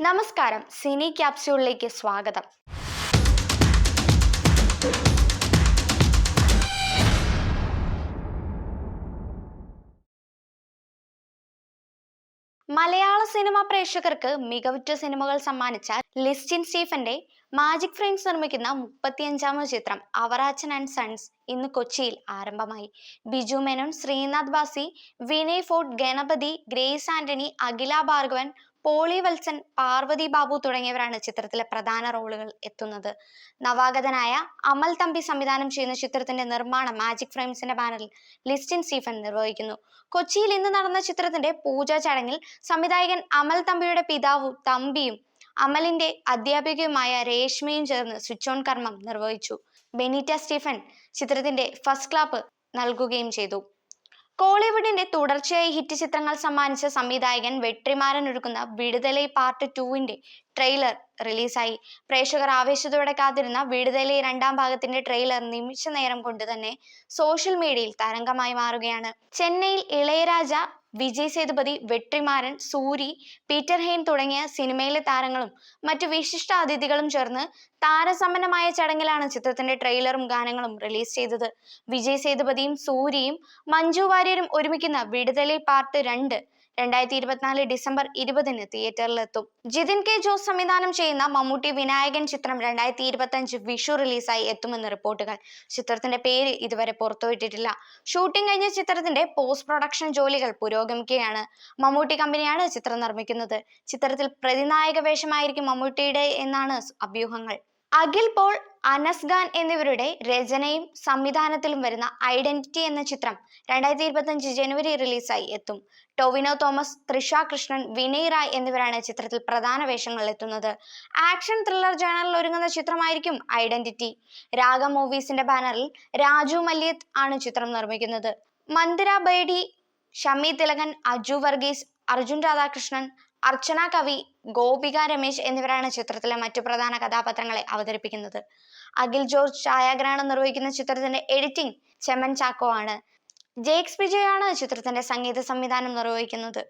നമസ്കാരം സിനി ക്യാപ്സ്യൂളിലേക്ക് സ്വാഗതം. മലയാള സിനിമാ പ്രേക്ഷകർക്ക് മികവുറ്റ സിനിമകൾ സമ്മാനിച്ച ലിസ്റ്റിൻ സ്റ്റീഫന്റെ മാജിക് ഫ്രെയിംസ് നിർമ്മിക്കുന്ന മുപ്പത്തിയഞ്ചാമത് ചിത്രം അവറാച്ചൻ ആൻഡ് സൺസ് ഇന്ന് കൊച്ചിയിൽ ആരംഭമായി. ബിജു മേനോൻ ശ്രീനാഥ് ബാസി വിനയ് ഫോർട്ട് ഗണപതി ഗ്രേസ് ആന്റണി അഖില ഭാർഗവൻ പോളി വത്സൻ പാർവതി ബാബു തുടങ്ങിയവരാണ് ചിത്രത്തിലെ പ്രധാന റോളുകൾ എത്തുന്നത്. നവാഗതനായ അമൽ തമ്പി സംവിധാനം ചെയ്യുന്ന ചിത്രത്തിന്റെ നിർമ്മാണം മാജിക് ഫ്രെയിംസിന്റെ ബാനറിൽ ലിസ്റ്റിൻ സ്റ്റീഫൻ നിർവഹിക്കുന്നു. കൊച്ചിയിൽ ഇന്ന് നടന്ന ചിത്രത്തിന്റെ പൂജാ ചടങ്ങിൽ സംവിധായകൻ അമൽ തമ്പിയുടെ പിതാവും തമ്പിയും അമലിന്റെ അധ്യാപികയുമായ രേഷ്മയും ചേർന്ന് സ്വിച്ച് ഓൺ കർമ്മം നിർവഹിച്ചു. ബെനീറ്റ സ്റ്റീഫൻ ചിത്രത്തിന്റെ ഫസ്റ്റ് ക്ലാപ്പ് നൽകുകയും ചെയ്തു. കോളിവുഡിന്റെ തുടർച്ചയായി ഹിറ്റ് ചിത്രങ്ങൾ സമ്മാനിച്ച സംവിധായകൻ വെട്രിമാരൻ ഒരുക്കുന്ന വിടുതലൈ പാർട്ട് ടുവിന്റെ ട്രെയിലർ റിലീസായി. പ്രേക്ഷകർ ആവേശത്തോടെ കാത്തിരുന്ന വിടുതലി രണ്ടാം ഭാഗത്തിന്റെ ട്രെയിലർ നിമിഷ നേരം കൊണ്ട് തന്നെ സോഷ്യൽ മീഡിയയിൽ തരംഗമായി മാറുകയാണ്. ചെന്നൈയിൽ ഇളയരാജ വിജയ് സേതുപതി വെട്രിമാരൻ സൂരി പീറ്റർ ഹെയ്ൻ തുടങ്ങിയ സിനിമയിലെ താരങ്ങളും മറ്റു വിശിഷ്ട അതിഥികളും ചേർന്ന് താരസമ്പന്നമായ ചടങ്ങിലാണ് ചിത്രത്തിന്റെ ട്രെയിലറും ഗാനങ്ങളും റിലീസ് ചെയ്തത്. വിജയ് സേതുപതിയും സൂര്യയും മഞ്ജു വാര്യരും ഒരുമിക്കുന്ന വിടുതലി പാർട്ട് രണ്ട് രണ്ടായിരത്തി ഇരുപത്തിനാല് ഡിസംബർ ഇരുപതിന് തിയേറ്ററിലെത്തും. ജിതിൻ കെ ജോസ് സംവിധാനം ചെയ്യുന്ന മമ്മൂട്ടി വിനായകൻ ചിത്രം രണ്ടായിരത്തി ഇരുപത്തി അഞ്ച് വിഷു റിലീസായി എത്തുമെന്ന് റിപ്പോർട്ടുകൾ. ചിത്രത്തിന്റെ പേര് ഇതുവരെ പുറത്തുവിട്ടിട്ടില്ല. ഷൂട്ടിംഗ് കഴിഞ്ഞ ചിത്രത്തിന്റെ പോസ്റ്റ് പ്രൊഡക്ഷൻ ജോലികൾ പുരോഗമിക്കുകയാണ്. മമ്മൂട്ടി കമ്പനിയാണ് ചിത്രം നിർമ്മിക്കുന്നത്. ചിത്രത്തിൽ പ്രതിനായക വേഷമായിരിക്കും മമ്മൂട്ടിയുടെ എന്നാണ് അഭ്യൂഹങ്ങൾ. അഖിൽ പോൾ അനസ് ഖാൻ എന്നിവരുടെ രചനയും സംവിധാനത്തിലും വരുന്ന ഐഡന്റിറ്റി എന്ന ചിത്രം രണ്ടായിരത്തി ഇരുപത്തി ജനുവരി റിലീസായി എത്തും. ടൊവിനോ തോമസ് തൃഷ കൃഷ്ണൻ വിനയ് റായ് എന്നിവരാണ് ചിത്രത്തിൽ പ്രധാന വേഷങ്ങളിൽ എത്തുന്നത്. ആക്ഷൻ ത്രില്ലർ ജേണലിൽ ഒരുങ്ങുന്ന ചിത്രമായിരിക്കും ഐഡന്റിറ്റി. രാഗ മൂവീസിന്റെ ബാനറിൽ രാജു മല്യത്ത് ആണ് ചിത്രം നിർമ്മിക്കുന്നത്. മന്ദിര ബൈഡി ഷമി തിലകൻ അജു വർഗീസ് അർജുൻ രാധാകൃഷ്ണൻ അർച്ചന കവി ഗോപിക രമേശ് എന്നിവരാണ് ചിത്രത്തിലെ മറ്റു പ്രധാന കഥാപാത്രങ്ങളെ അവതരിപ്പിക്കുന്നത്. അഖിൽ ജോർജ് ഛായാഗ്രഹണം നിർവഹിക്കുന്ന ചിത്രത്തിന്റെ എഡിറ്റിംഗ് ചെമൻ ചാക്കോ ആണ്. ജേക്സ് വിജയാണ് ചിത്രത്തിന്റെ സംഗീത സംവിധാനം നിർവഹിക്കുന്നത്.